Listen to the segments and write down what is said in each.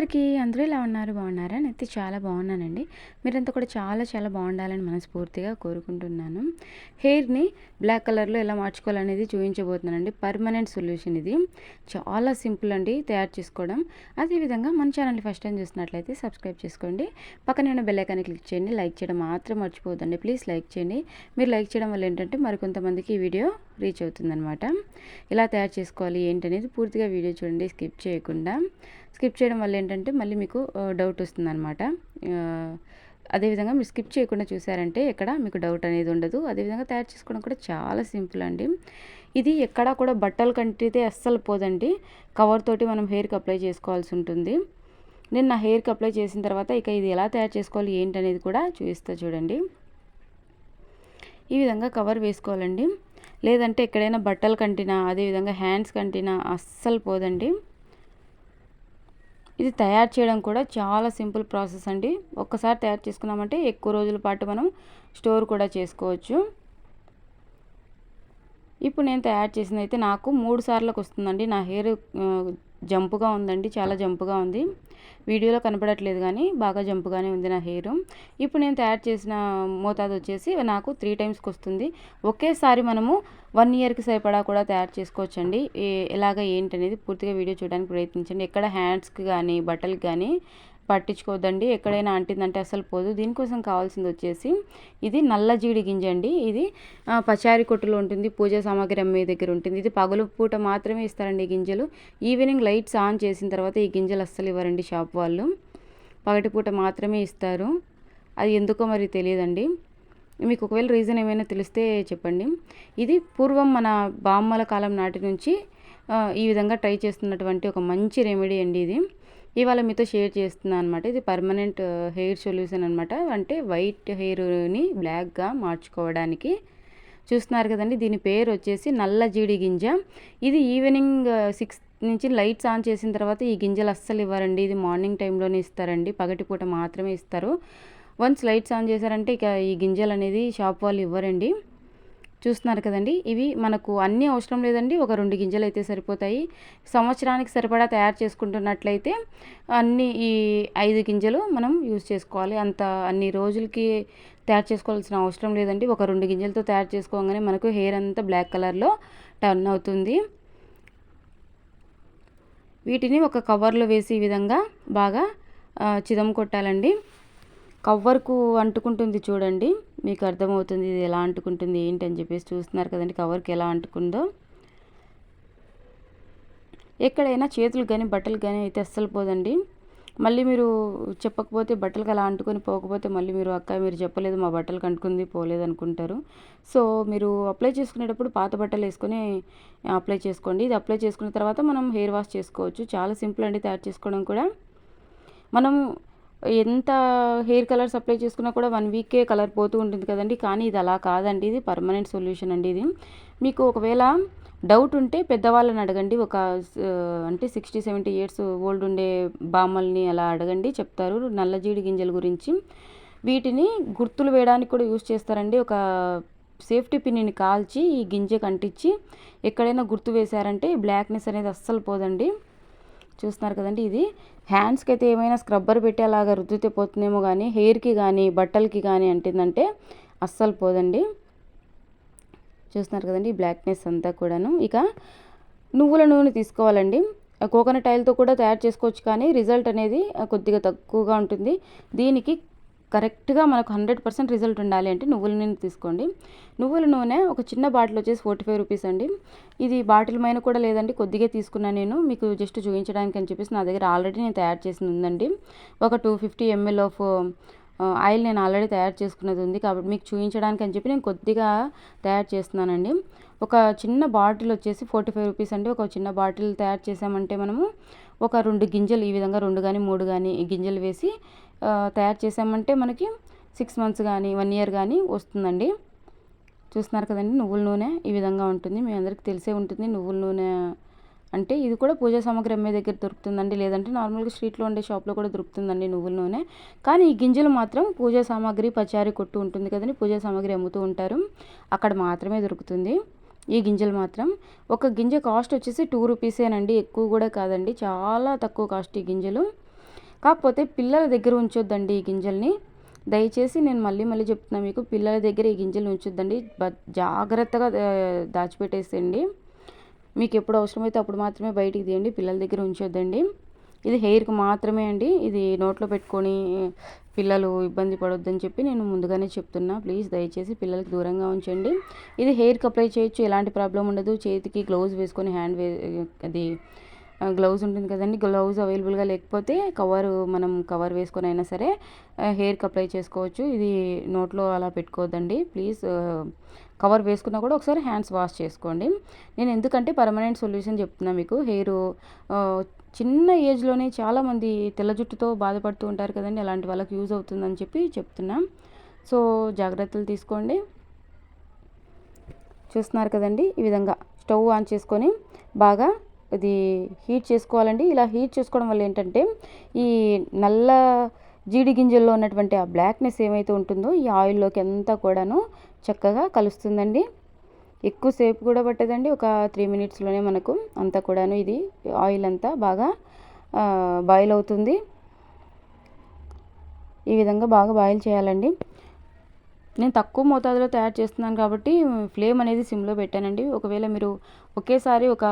అందరికీ అందరూ ఇలా ఉన్నారు? బాగున్నారా? నేనైతే చాలా బాగున్నానండి. మీరంతా కూడా చాలా చాలా బాగుండాలని మనస్ఫూర్తిగా కోరుకుంటున్నాను. హెయిర్ని బ్లాక్ కలర్లో ఎలా మార్చుకోవాలనేది చూపించబోతున్నానండి. పర్మనెంట్ సొల్యూషన్ ఇది. చాలా సింపుల్ అండి తయారు చేసుకోవడం. అదేవిధంగా మన ఛానల్ని ఫస్ట్ టైం చూసినట్లయితే సబ్స్క్రైబ్ చేసుకోండి. పక్కన ఉన్న బెల్ క్లిక్ చేయండి. లైక్ చేయడం మాత్రం మర్చిపోదండి ప్లీజ్ లైక్ చేయండి. మీరు లైక్ చేయడం వల్ల ఏంటంటే మరికొంతమందికి ఈ వీడియో రీచ్ అవుతుందనమాట ఇలా తయారు చేసుకోవాలి ఏంటనేది పూర్తిగా వీడియో చూడండి స్కిప్ చేయకుండా. స్కిప్ చేయడం వల్ల ఏంటంటే మళ్ళీ మీకు డౌట్ వస్తుందన్నమాట. అదేవిధంగా మీరు స్కిప్ చేయకుండా చూసారంటే ఎక్కడ మీకు డౌట్ అనేది ఉండదు. అదేవిధంగా తయారు చేసుకోవడం కూడా చాలా సింపుల్ అండి. ఇది ఎక్కడా కూడా బట్టలు కంటితే అస్సలు పోదండి. కవర్ తోటి మనం హెయిర్కి అప్లై చేసుకోవాల్సి ఉంటుంది. నేను నా హెయిర్కి అప్లై చేసిన తర్వాత ఇక ఇది ఎలా తయారు చేసుకోవాలి ఏంటనేది కూడా చూపిస్తా చూడండి. ఈ విధంగా కవర్ వేసుకోవాలండి. లేదంటే ఎక్కడైనా బట్టలు కంటినా అదేవిధంగా హ్యాండ్స్ కంటినా అస్సలు పోదండి. ఇది తయారు చేయడం కూడా చాలా సింపుల్ ప్రాసెస్ అండి. ఒక్కసారి తయారు చేసుకున్నామంటే ఎక్కువ రోజుల పాటు మనం స్టోర్ కూడా చేసుకోవచ్చు. ఇప్పుడు నేను తయారు చేసింది అయితే నాకు మూడు సార్లకు వస్తుందండి. నా హెయిర్ జంపుగా ఉందండి చాలా జంపుగా ఉంది. వీడియోలో కనపడట్లేదు కానీ బాగా జంపుగానే ఉంది నా హెయిర్. ఇప్పుడు నేను తయారు చేసిన మోతాదు వచ్చేసి నాకు త్రీ టైమ్స్కి వస్తుంది. ఒకేసారి మనము వన్ ఇయర్కి సరిపడా కూడా తయారు చేసుకోవచ్చండి. ఎలాగ ఏంటనేది పూర్తిగా వీడియో చూడడానికి ప్రయత్నించండి. ఎక్కడ హ్యాండ్స్కి కానీ బట్టలకి కానీ పట్టించుకోవద్దండి. ఎక్కడైనా అంటిందంటే అసలు పోదు. దీనికోసం కావాల్సింది వచ్చేసి ఇది నల్ల జీడి గింజ అండి. ఇది పచారి కొట్టులో ఉంటుంది పూజా సామాగ్రి అమ్మే దగ్గర ఉంటుంది. ఇది పగలు పూట మాత్రమే ఇస్తారండి ఈ గింజలు. ఈవినింగ్ లైట్స్ ఆన్ చేసిన తర్వాత ఈ గింజలు అస్సలు ఇవ్వరండి షాప్ వాళ్ళు. పగటిపూట మాత్రమే ఇస్తారు. అది ఎందుకో మరి తెలియదండి. మీకు ఒకవేళ రీజన్ ఏమైనా తెలిస్తే చెప్పండి. ఇది పూర్వం మన బామ్మల కాలం నాటి నుంచి ఈ విధంగా ట్రై చేస్తున్నటువంటి ఒక మంచి రెమెడీ అండి ఇది. ఇవాళ మీతో షేర్ చేస్తున్నాను అనమాట ఇది పర్మనెంట్ హెయిర్ సొల్యూషన్ అనమాట అంటే వైట్ హెయిర్ని బ్లాక్గా మార్చుకోవడానికి. చూస్తున్నారు కదండి దీని పేరు వచ్చేసి నల్ల జీడి గింజ. ఇది ఈవినింగ్ సిక్స్ uh, నుంచి లైట్స్ ఆన్ చేసిన తర్వాత ఈ గింజలు అస్సలు ఇవ్వరండి. ఇది మార్నింగ్ టైంలోనే ఇస్తారండి. పగటిపూట మాత్రమే ఇస్తారు. వన్స్ లైట్స్ ఆన్ చేశారంటే ఇక ఈ గింజలు అనేది షాప్ వాళ్ళు ఇవ్వరండి. చూస్తున్నారు కదండి. ఇవి మనకు అన్నీ అవసరం లేదండి. ఒక రెండు గింజలు అయితే సరిపోతాయి. సంవత్సరానికి సరిపడా తయారు చేసుకుంటున్నట్లయితే అన్ని ఈ ఐదు గింజలు మనం యూజ్ చేసుకోవాలి. అంత అన్ని రోజులకి తయారు చేసుకోవాల్సిన అవసరం లేదండి. ఒక రెండు గింజలతో తయారు చేసుకోగానే మనకు హెయిర్ అంతా బ్లాక్ కలర్లో టర్న్ అవుతుంది. వీటిని ఒక కవర్లో వేసి ఈ విధంగా బాగా చిదం కొట్టాలండి. కవర్కు అంటుకుంటుంది చూడండి. మీకు అర్థమవుతుంది ఇది ఎలా అంటుకుంటుంది ఏంటి అని చెప్పేసి చూస్తున్నారు కదండి. కవర్కి ఎలా అంటుకుందో. ఎక్కడైనా చేతులు కానీ బట్టలు కానీ అయితే అస్సలు పోదండి. మళ్ళీ మీరు చెప్పకపోతే బట్టలకు అలా అంటుకొని పోకపోతే మళ్ళీ మీరు అక్క మీరు చెప్పలేదు మా బట్టలకు అంటుకుంది పోలేదు అనుకుంటారు. సో మీరు అప్లై చేసుకునేటప్పుడు పాత బట్టలు వేసుకొని అప్లై చేసుకోండి. ఇది అప్లై చేసుకున్న తర్వాత మనం హెయిర్ వాష్ చేసుకోవచ్చు. చాలా సింపుల్ అండి తయారు చేసుకోవడం కూడా. మనం ఎంత హెయిర్ కలర్స్ అప్లై చేసుకున్నా కూడా వన్ వీకే కలర్ పోతూ ఉంటుంది కదండి. కానీ ఇది అలా కాదండి. ఇది పర్మనెంట్ సొల్యూషన్ అండి ఇది. మీకు ఒకవేళ డౌట్ ఉంటే పెద్దవాళ్ళని అడగండి. ఒక అంటే సిక్స్టీ సెవెంటీ ఇయర్స్ ఓల్డ్ ఉండే బామ్మల్ని అలా అడగండి. చెప్తారు. నల్లజీడి గింజల గురించి. వీటిని గుర్తులు వేయడానికి కూడా యూస్ చేస్తారండి. ఒక సేఫ్టీ పిన్నిని కాల్చి ఈ గింజ కంటించి ఎక్కడైనా గుర్తు వేశారంటే బ్లాక్నెస్ అనేది అస్సలు పోదండి. చూస్తున్నారు కదండి ఇది. హ్యాండ్స్కి అయితే ఏమైనా స్క్రబ్బర్ పెట్టి అలాగా రుద్దితే పోతుందేమో కానీ హెయిర్కి కానీ బట్టలకి కానీ అంటుందంటే అస్సలు పోదండి. చూస్తున్నారు కదండి బ్లాక్నెస్ అంతా కూడాను. ఇక నువ్వుల నూనె తీసుకోవాలండి. కోకోనట్ ఆయిల్తో కూడా తయారు చేసుకోవచ్చు కానీ రిజల్ట్ అనేది కొద్దిగా తక్కువగా ఉంటుంది. దీనికి కరెక్ట్గా మనకు హండ్రెడ్ పర్సెంట్ రిజల్ట్ ఉండాలి అంటే నువ్వుల నూనె తీసుకోండి. నువ్వుల నూనె ఒక చిన్న బాటిల్ వచ్చేసి ఫోర్టీ ఫైవ్ రూపీస్ అండి. ఇది బాటిల్ మైన కూడా లేదండి కొద్దిగా తీసుకున్నాను నేను. మీకు జస్ట్ చూపించడానికి అని చెప్పేసి నా దగ్గర ఆల్రెడీ నేను తయారు చేసింది ఉందండి. ఒక two fifty ML of oil నేను ఆల్రెడీ తయారు చేసుకున్నది ఉంది కాబట్టి మీకు చూపించడానికి అని చెప్పి నేను కొద్దిగా తయారు చేస్తున్నానండి. ఒక చిన్న బాటిల్ వచ్చేసి ఫార్టీ ఫైవ్ రూపీస్ అండి. ఒక చిన్న బాటిల్ తయారు చేసామంటే మనము ఒక రెండు గింజలు ఈ విధంగా రెండు కానీ మూడు కానీ గింజలు వేసి తయారు చేసామంటే మనకి సిక్స్ మంత్స్ కానీ వన్ ఇయర్ కానీ వస్తుందండి. చూస్తున్నారు కదండి నువ్వుల నూనె ఈ విధంగా ఉంటుంది. మీ అందరికీ తెలిసే ఉంటుంది నువ్వుల నూనె అంటే ఇది కూడా పూజా సామాగ్రి అమ్మే దగ్గర దొరుకుతుందండి. లేదంటే నార్మల్గా స్ట్రీట్లో ఉండే షాప్లో కూడా దొరుకుతుందండి నువ్వుల నూనె. కానీ ఈ గింజలు మాత్రం పూజా సామాగ్రి పచారి కొట్టు ఉంటుంది కదండి పూజా సామాగ్రి అమ్ముతూ ఉంటారు. అక్కడ మాత్రమే దొరుకుతుంది ఈ గింజలు మాత్రం. ఒక గింజ కాస్ట్ వచ్చేసి టూ రూపీసేనండి ఎక్కువ కూడా కాదండి. చాలా తక్కువ కాస్ట్ ఈ గింజలు. కాకపోతే పిల్లల దగ్గర ఉంచొద్దండి ఈ గింజల్ని. దయచేసి నేను మళ్ళీ మళ్ళీ చెప్తున్నా మీకు పిల్లల దగ్గర ఈ గింజలు ఉంచొద్దండి. జాగ్రత్తగా దాచిపెట్టేసేయండి. మీకు ఎప్పుడు అవసరమైతే అప్పుడు మాత్రమే బయటికి తీయండి పిల్లల దగ్గర ఉంచొద్దండి. ఇది హెయిర్కి మాత్రమే అండి. ఇది నోట్లో పెట్టుకొని పిల్లలు ఇబ్బంది పడొద్దని చెప్పి నేను ముందుగానే చెప్తున్నా. ప్లీజ్ దయచేసి పిల్లలకి దూరంగా ఉంచండి. ఇది హెయిర్కి అప్లై చేయొచ్చు ఎలాంటి ప్రాబ్లం ఉండదు. చేతికి గ్లౌజ్ వేసుకొని హ్యాండ్ వే అది గ్లౌజ్ ఉంటుంది కదండి. గ్లౌజ్ అవైలబుల్గా లేకపోతే కవర్ మనం కవర్ వేసుకొని అయినా సరే హెయిర్కి అప్లై చేసుకోవచ్చు. ఇది నోట్లో అలా పెట్టుకోవద్దండి. ప్లీజ్ కవర్ వేసుకున్నా కూడా ఒకసారి హ్యాండ్స్ వాష్ చేసుకోండి. నేను ఎందుకంటే పర్మనెంట్ సొల్యూషన్ చెప్తున్నా మీకు. హెయిర్ చిన్న ఏజ్లోనే చాలామంది తెల్ల జుట్టుతో బాధపడుతూ ఉంటారు కదండి. అలాంటి వాళ్ళకి యూజ్ అవుతుందని చెప్పి చెప్తున్నా. సో జాగ్రత్తలు తీసుకోండి. చూస్తున్నారు కదండి. ఈ విధంగా స్టవ్ ఆన్ చేసుకొని బాగా ఇది హీట్ చేసుకోవాలండి. ఇలా హీట్ చేసుకోవడం వల్ల ఏంటంటే ఈ నల్ల జీడి గింజల్లో ఉన్నటువంటి ఆ బ్లాక్నెస్ ఏమైతే ఉంటుందో ఈ ఆయిల్లోకి అంతా కూడాను చక్కగా కలుస్తుందండి. ఎక్కువసేపు కూడా పట్టదండి. ఒక త్రీ మినిట్స్లోనే మనకు అంతా కూడాను ఇది ఆయిల్ అంతా బాగా బాయిల్ అవుతుంది. ఈ విధంగా బాగా బాయిల్ చేయాలండి. నేను తక్కువ మోతాదులో తయారు చేస్తున్నాను కాబట్టి ఫ్లేమ్ అనేది సిమ్లో పెట్టానండి. ఒకవేళ మీరు ఒకేసారి ఒక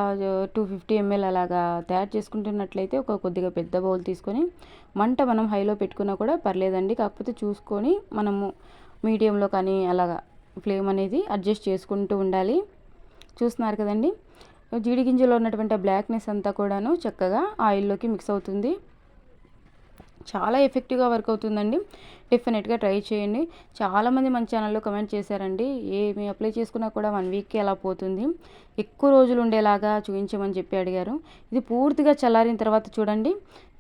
టూ ఫిఫ్టీ ఎంఎల్ అలాగా తయారు చేసుకుంటున్నట్లయితే ఒక కొద్దిగా పెద్ద బౌల్ తీసుకొని మంట మనం హైలో పెట్టుకున్నా కూడా పర్లేదండి. కాకపోతే చూసుకొని మనము మీడియంలో కానీ అలాగా ఫ్లేమ్ అనేది అడ్జస్ట్ చేసుకుంటూ ఉండాలి. చూస్తున్నారు కదండి. జీడి గింజలో ఉన్నటువంటి బ్లాక్నెస్ అంతా కూడాను చక్కగా ఆయిల్లోకి మిక్స్ అవుతుంది. చాలా ఎఫెక్టివ్గా వర్క్ అవుతుందండి. డెఫినెట్గా ట్రై చేయండి. చాలామంది మన ఛానల్లో కమెంట్ చేశారండి. ఏమి అప్లై చేసుకున్నా కూడా వన్ వీక్కి అలా పోతుంది. ఎక్కువ రోజులు ఉండేలాగా చూపించమని చెప్పి అడిగారు. ఇది పూర్తిగా చల్లారిన తర్వాత చూడండి.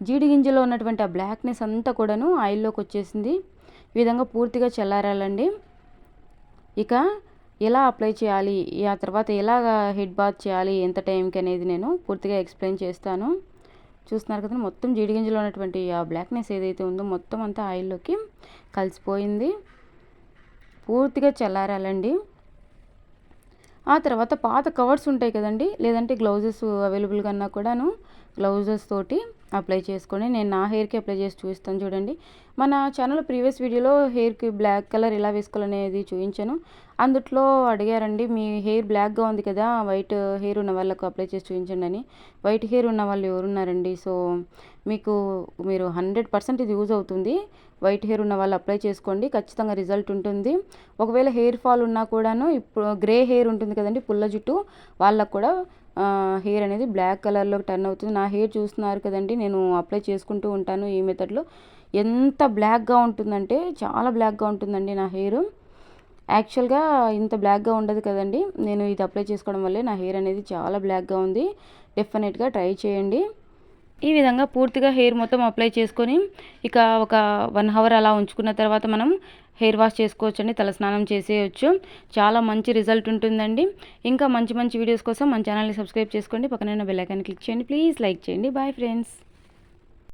జీడి గింజలో ఉన్నటువంటి ఆ బ్లాక్నెస్ అంతా కూడాను ఆయిల్లోకి వచ్చేసింది. ఈ విధంగా పూర్తిగా చల్లారాలండి. ఇక ఎలా అప్లై చేయాలి? ఆ తర్వాత ఎలా హెడ్ బాత్ చేయాలి? ఎంత టైంకి అనేది నేను పూర్తిగా ఎక్స్ప్లెయిన్ చేస్తాను. చూస్తున్నారు కదా మొత్తం జీడిగింజలో ఉన్నటువంటి ఆ బ్లాక్నెస్ ఏదైతే ఉందో మొత్తం అంతా ఆయిల్లోకి కలిసిపోయింది. పూర్తిగా చల్లారాలండి. ఆ తర్వాత పాత కవర్స్ ఉంటాయి కదండి లేదంటే గ్లౌజెస్ అవైలబుల్గా అన్నా కూడాను గ్లౌజెస్ తోటి అప్లై చేసుకొని నేను నా హెయిర్కి అప్లై చేసి చూపిస్తాను చూడండి. మన ఛానల్ ప్రీవియస్ వీడియోలో హెయిర్కి బ్లాక్ కలర్ ఎలా వేసుకోవాలనేది చూపించాను. అందుట్లో అడిగారండి మీ హెయిర్ బ్లాక్గా ఉంది కదా వైట్ హెయిర్ ఉన్న వాళ్ళకు అప్లై చేసి చూపించండి అని. వైట్ హెయిర్ ఉన్న వాళ్ళు ఎవరున్నారండి? సో మీకు మీరు హండ్రెడ్ పర్సెంట్ ఇది యూజ్ అవుతుంది. వైట్ హెయిర్ ఉన్న వాళ్ళు అప్లై చేసుకోండి ఖచ్చితంగా రిజల్ట్ ఉంటుంది. ఒకవేళ హెయిర్ ఫాల్ ఉన్నా కూడాను ఇప్పుడు గ్రే హెయిర్ ఉంటుంది కదండి పుల్ల జుట్టు వాళ్ళకు కూడా హెయిర్ అనేది బ్లాక్ కలర్లో టర్న్ అవుతుంది. నా హెయిర్ చూస్తున్నారు కదండి నేను అప్లై చేసుకుంటూ ఉంటాను ఈ మెథడ్లో. ఎంత బ్లాక్గా ఉంటుందంటే చాలా బ్లాక్గా ఉంటుందండి నా హెయిర్. యాక్చువల్గా ఇంత బ్లాక్గా ఉండదు కదండి. నేను ఇది అప్లై చేసుకోవడం వల్లే నా హెయిర్ అనేది చాలా బ్లాక్గా ఉంది. డెఫినెట్గా ట్రై చేయండి. ఈ విధంగా పూర్తిగా హెయిర్ మొత్తం అప్లై చేసుకొని ఇక ఒక వన్ అవర్ అలా ఉంచుకున్న తర్వాత మనం హెయిర్ వాష్ చేసుకోవచ్చు అండి తలస్నానం చేసేయచ్చు. చాలా మంచి రిజల్ట్ ఉంటుందండి. ఇంకా మంచి మంచి వీడియోస్ కోసం మన ఛానల్ని సబ్స్క్రైబ్ చేసుకోండి. పక్కన బెల్ ఐకాన్ క్లిక్ చేయండి. ప్లీజ్ లైక్ చేయండి. Bye friends.